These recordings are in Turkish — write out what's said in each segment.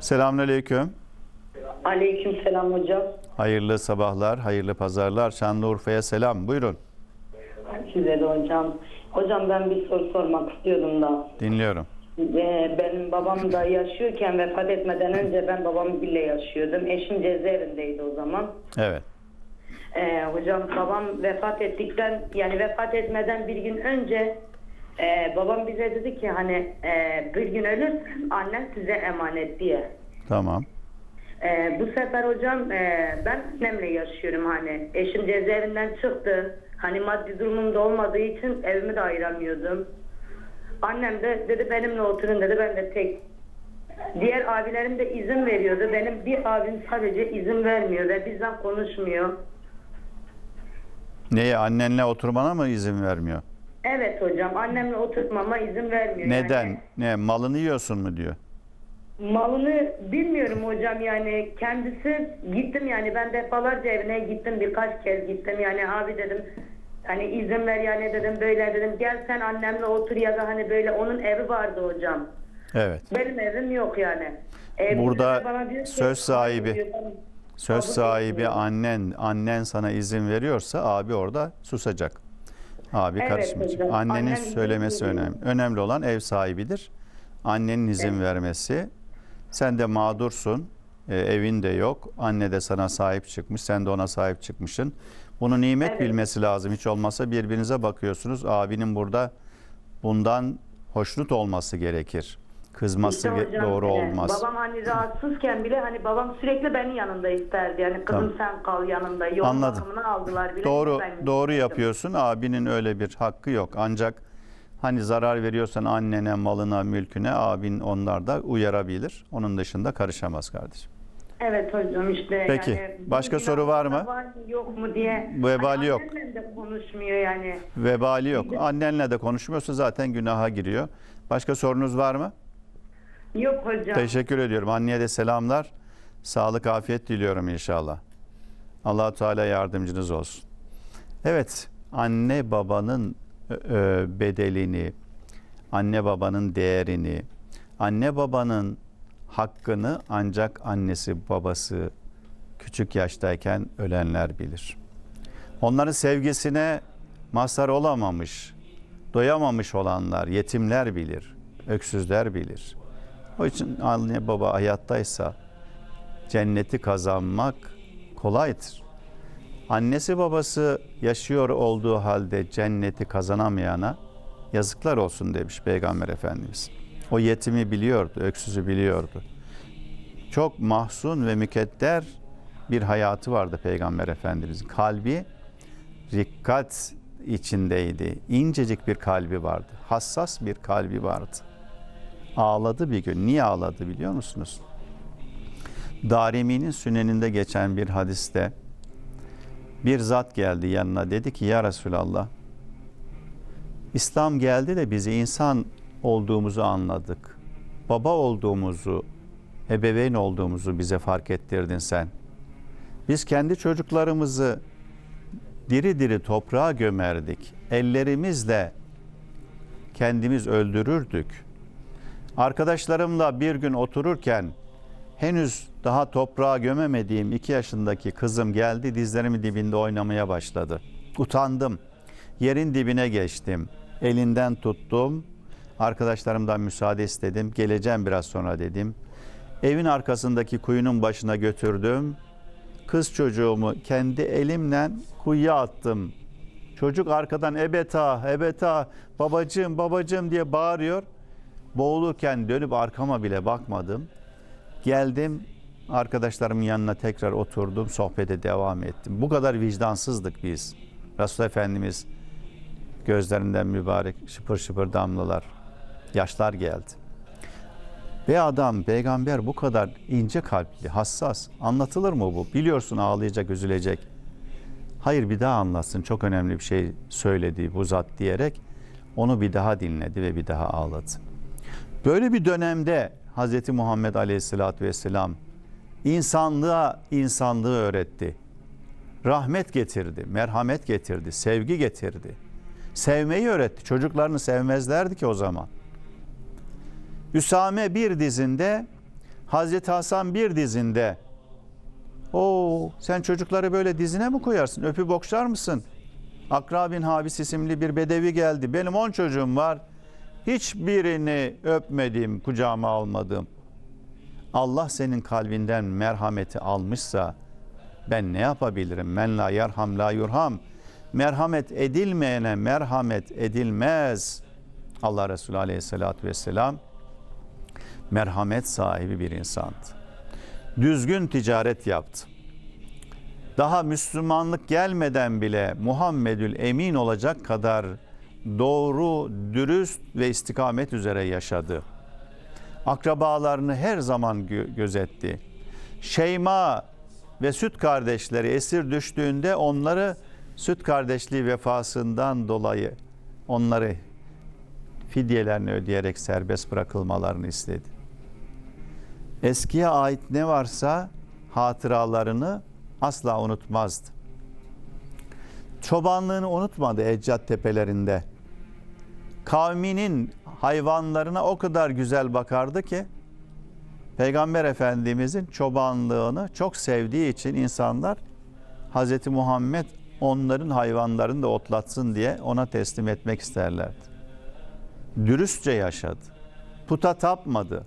Selamünaleyküm. Aleyküm selam hocam. Hayırlı sabahlar, hayırlı pazarlar. Şanlıurfa'ya selam. Buyurun. Size de hocam. Hocam ben bir soru sormak istiyordum da. Dinliyorum. Ee, benim babam da yaşıyorken vefat etmeden önce ben babamı bile yaşıyordum. Eşim cezaevindeydi o zaman. Evet. Ee, hocam babam vefat ettikten yani vefat etmeden bir gün önce e, babam bize dedi ki hani e, bir gün ölürsen annen size emanet diye. Tamam. Ee, bu sefer hocam e, ben annemle yaşıyorum hani. Eşim cezaevinden çıktı. Hani maddi durumum da olmadığı için evimi de ayıramıyordum. Annem de dedi benimle oturun dedi ben de tek. Diğer abilerim de izin veriyordu. Benim bir abim sadece izin vermiyor ve bizden konuşmuyor. Neye annenle oturmana mı izin vermiyor? Evet hocam annemle oturmama izin vermiyor. Neden? Yani. Ne malını yiyorsun mu diyor. Malını bilmiyorum hocam yani kendisi gittim yani ben defalarca evine gittim birkaç kez gittim yani abi dedim hani izin ver yani dedim böyle dedim gel sen annemle otur ya da hani böyle onun evi vardı hocam. Evet. Benim evim yok yani. Ee, Burada ki, söz sahibi. diyor, Söz sahibi annen, annen sana izin veriyorsa abi orada susacak. Abi Evet karışmayacak. hocam, Annenin annem izin söylemesi veriyor. önemli. Önemli olan ev sahibidir. Annenin izin vermesi. Sen de mağdursun. E, evin de yok. Anne de sana sahip çıkmış. Sen de ona sahip çıkmışsın. Bunu nimet Evet. bilmesi lazım. Hiç olmazsa birbirinize bakıyorsunuz. Abinin burada bundan hoşnut olması gerekir. Kızması İşte hocam, doğru e, olmaz. Babam hani rahatsızken bile hani babam sürekli benim yanında isterdi. Yani kızım sen kal yanında. Yoğun Anladım. bakımını aldılar bile. Doğru Ben doğru yapıyorsun. Abinin öyle bir hakkı yok. Ancak hani zarar veriyorsan annene, malına, mülküne abin onlar da uyarabilir. Onun dışında karışamaz kardeşim. Evet hocam işte Peki, yani başka soru var mı? Var mı yok mu diye. Vebali hani yok. annemle de konuşmuyor yani. Vebali yok. Annenle de konuşmuyorsa zaten günaha giriyor. Başka sorunuz var mı? Yok hocam. Teşekkür ediyorum. Anneye de selamlar. Sağlık, afiyet diliyorum inşallah. allah Teala yardımcınız olsun. Evet, anne babanın e, bedelini, anne babanın değerini, anne babanın hakkını ancak annesi babası küçük yaştayken ölenler bilir. Onların sevgisine mazhar olamamış, doyamamış olanlar, yetimler bilir, öksüzler bilir. O için anne baba hayattaysa cenneti kazanmak kolaydır. Annesi babası yaşıyor olduğu halde cenneti kazanamayana yazıklar olsun demiş Peygamber Efendimiz. O yetimi biliyordu, öksüzü biliyordu. Çok mahzun ve mükedder bir hayatı vardı Peygamber Efendimizin. Kalbi rikkat içindeydi. İncecik bir kalbi vardı. Hassas bir kalbi vardı ağladı bir gün. Niye ağladı biliyor musunuz? Darimi'nin süneninde geçen bir hadiste bir zat geldi yanına dedi ki ya Resulallah İslam geldi de bizi insan olduğumuzu anladık. Baba olduğumuzu, ebeveyn olduğumuzu bize fark ettirdin sen. Biz kendi çocuklarımızı diri diri toprağa gömerdik. Ellerimizle kendimiz öldürürdük. Arkadaşlarımla bir gün otururken henüz daha toprağa gömemediğim iki yaşındaki kızım geldi dizlerimin dibinde oynamaya başladı. Utandım. Yerin dibine geçtim. Elinden tuttum. Arkadaşlarımdan müsaade istedim. Geleceğim biraz sonra dedim. Evin arkasındaki kuyunun başına götürdüm. Kız çocuğumu kendi elimle kuyuya attım. Çocuk arkadan ebeta, ebeta, babacığım, babacığım diye bağırıyor. Boğulurken dönüp arkama bile bakmadım. Geldim arkadaşlarımın yanına tekrar oturdum, sohbete devam ettim. Bu kadar vicdansızdık biz. Resul Efendimiz gözlerinden mübarek şıpır şıpır damlalar, yaşlar geldi. Ve adam, peygamber bu kadar ince kalpli, hassas. Anlatılır mı bu? Biliyorsun ağlayacak, üzülecek. Hayır bir daha anlatsın. Çok önemli bir şey söyledi bu zat diyerek onu bir daha dinledi ve bir daha ağladı. Böyle bir dönemde Hz. Muhammed Aleyhisselatü Vesselam insanlığa insanlığı öğretti. Rahmet getirdi, merhamet getirdi, sevgi getirdi. Sevmeyi öğretti. Çocuklarını sevmezlerdi ki o zaman. Üsame bir dizinde Hazreti Hasan bir dizinde o sen çocukları böyle dizine mi koyarsın? Öpüp okşar mısın? Akra bin Habis isimli bir bedevi geldi. Benim on çocuğum var. Hiçbirini öpmedim, kucağıma almadım. Allah senin kalbinden merhameti almışsa ben ne yapabilirim? Men la yerham la yurham. Merhamet edilmeyene merhamet edilmez. Allah Resulü Aleyhisselatü Vesselam merhamet sahibi bir insandı. Düzgün ticaret yaptı. Daha Müslümanlık gelmeden bile Muhammedül Emin olacak kadar doğru, dürüst ve istikamet üzere yaşadı. Akrabalarını her zaman gö- gözetti. Şeyma ve süt kardeşleri esir düştüğünde onları süt kardeşliği vefasından dolayı onları fidyelerini ödeyerek serbest bırakılmalarını istedi. Eskiye ait ne varsa hatıralarını asla unutmazdı. Çobanlığını unutmadı Eccat tepelerinde. Kavminin hayvanlarına o kadar güzel bakardı ki Peygamber Efendimizin çobanlığını çok sevdiği için insanlar Hz. Muhammed onların hayvanlarını da otlatsın diye ona teslim etmek isterlerdi. Dürüstçe yaşadı. Puta tapmadı.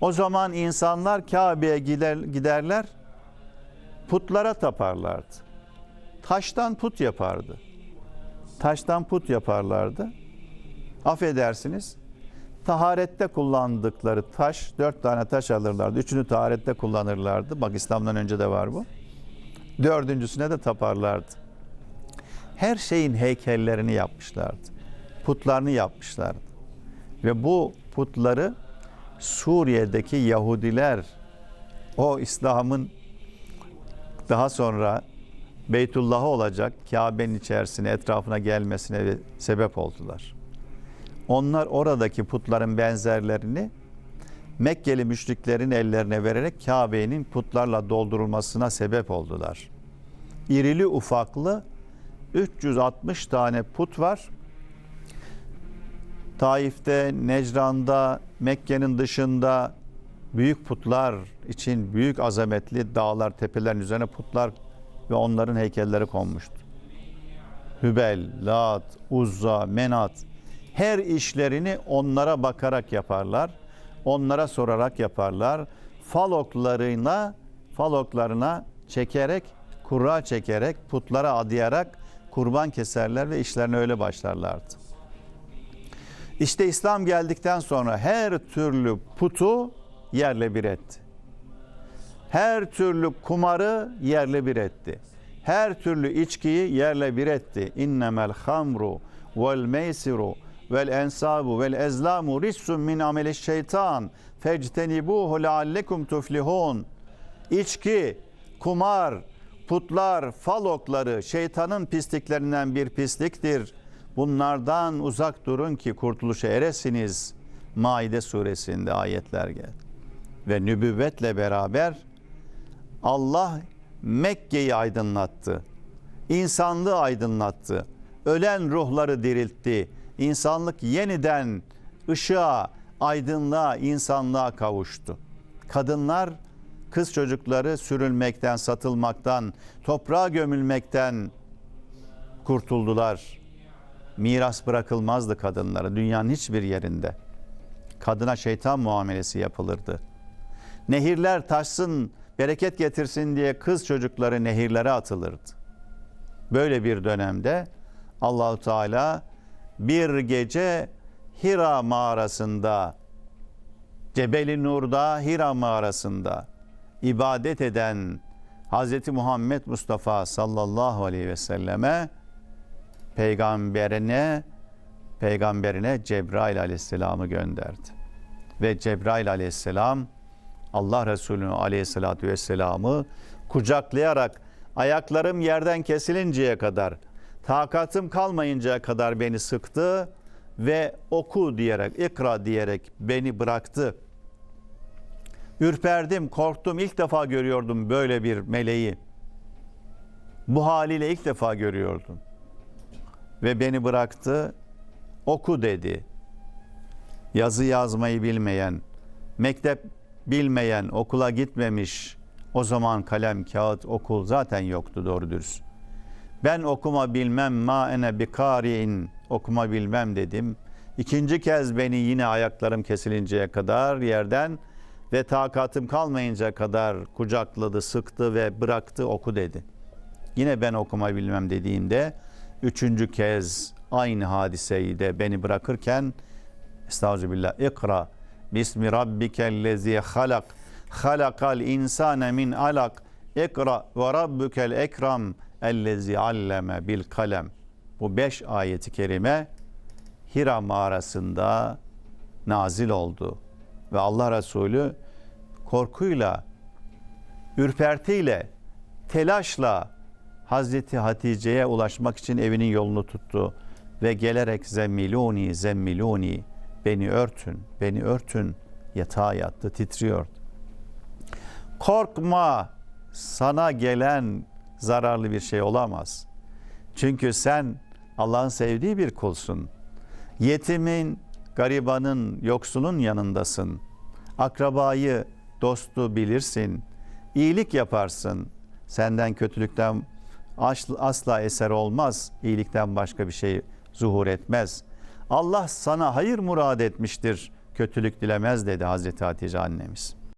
O zaman insanlar Kabe'ye gider, giderler, putlara taparlardı. Taştan put yapardı. Taştan put yaparlardı. Affedersiniz, taharette kullandıkları taş, dört tane taş alırlardı. Üçünü taharette kullanırlardı. Bak İslam'dan önce de var bu. Dördüncüsüne de taparlardı. Her şeyin heykellerini yapmışlardı. Putlarını yapmışlardı. Ve bu putları Suriye'deki Yahudiler o İslam'ın daha sonra Beytullah'ı olacak Kabe'nin içerisine etrafına gelmesine sebep oldular. Onlar oradaki putların benzerlerini Mekkeli müşriklerin ellerine vererek Kabe'nin putlarla doldurulmasına sebep oldular. İrili ufaklı 360 tane put var. Taif'te, Necran'da, Mekke'nin dışında büyük putlar için büyük azametli dağlar, tepelerin üzerine putlar ve onların heykelleri konmuştu. Hübel, Lat, Uzza, Menat her işlerini onlara bakarak yaparlar. Onlara sorarak yaparlar. Faloklarına, faloklarına çekerek, kura çekerek, putlara adayarak kurban keserler ve işlerine öyle başlarlardı. İşte İslam geldikten sonra her türlü putu yerle bir etti. Her türlü kumarı yerle bir etti. Her türlü içkiyi yerle bir etti. İnnemel hamru vel meysiru vel ensabu vel ezlamu rissun min ameli şeytan fectenibuhu leallekum tuflihun. İçki, kumar, putlar, falokları şeytanın pisliklerinden bir pisliktir. Bunlardan uzak durun ki kurtuluşa eresiniz. Maide suresinde ayetler geldi. Ve nübüvvetle beraber Allah Mekke'yi aydınlattı. İnsanlığı aydınlattı. Ölen ruhları diriltti. İnsanlık yeniden ışığa, aydınlığa, insanlığa kavuştu. Kadınlar kız çocukları sürülmekten, satılmaktan, toprağa gömülmekten kurtuldular. Miras bırakılmazdı kadınlara dünyanın hiçbir yerinde. Kadına şeytan muamelesi yapılırdı. Nehirler taşsın, bereket getirsin diye kız çocukları nehirlere atılırdı. Böyle bir dönemde Allahu Teala bir gece Hira mağarasında Cebeli Nur'da Hira mağarasında ibadet eden Hz. Muhammed Mustafa sallallahu aleyhi ve selleme peygamberine peygamberine Cebrail aleyhisselamı gönderdi. Ve Cebrail aleyhisselam Allah Resulü aleyhissalatü vesselamı kucaklayarak ayaklarım yerden kesilinceye kadar takatım kalmayıncaya kadar beni sıktı ve oku diyerek ikra diyerek beni bıraktı. Ürperdim, korktum. İlk defa görüyordum böyle bir meleği. Bu haliyle ilk defa görüyordum. Ve beni bıraktı. Oku dedi. Yazı yazmayı bilmeyen, mektep bilmeyen, okula gitmemiş, o zaman kalem, kağıt, okul zaten yoktu doğru dürüst. Ben okuma bilmem ma ene bi kari'in okuma bilmem dedim. İkinci kez beni yine ayaklarım kesilinceye kadar yerden ve takatım kalmayınca kadar kucakladı, sıktı ve bıraktı oku dedi. Yine ben okuma bilmem dediğimde üçüncü kez aynı hadiseyi de beni bırakırken Estağfirullah. İkra. Bismi rabbikellezi halak. Halakal insane min alak. İkra ve rabbukel ekram. Ellezi alleme bil kalem. Bu beş ayeti kerime Hira mağarasında nazil oldu. Ve Allah Resulü korkuyla, ürpertiyle, telaşla Hazreti Hatice'ye ulaşmak için evinin yolunu tuttu ve gelerek zemmiluni zemmiluni beni örtün, beni örtün yatağa yattı titriyor. Korkma sana gelen zararlı bir şey olamaz. Çünkü sen Allah'ın sevdiği bir kulsun. Yetimin, garibanın, yoksulun yanındasın. Akrabayı, dostu bilirsin. İyilik yaparsın. Senden kötülükten asla- eser olmaz. İyilikten başka bir şey zuhur etmez. Allah sana hayır murad etmiştir. Kötülük dilemez dedi Hazreti Hatice annemiz.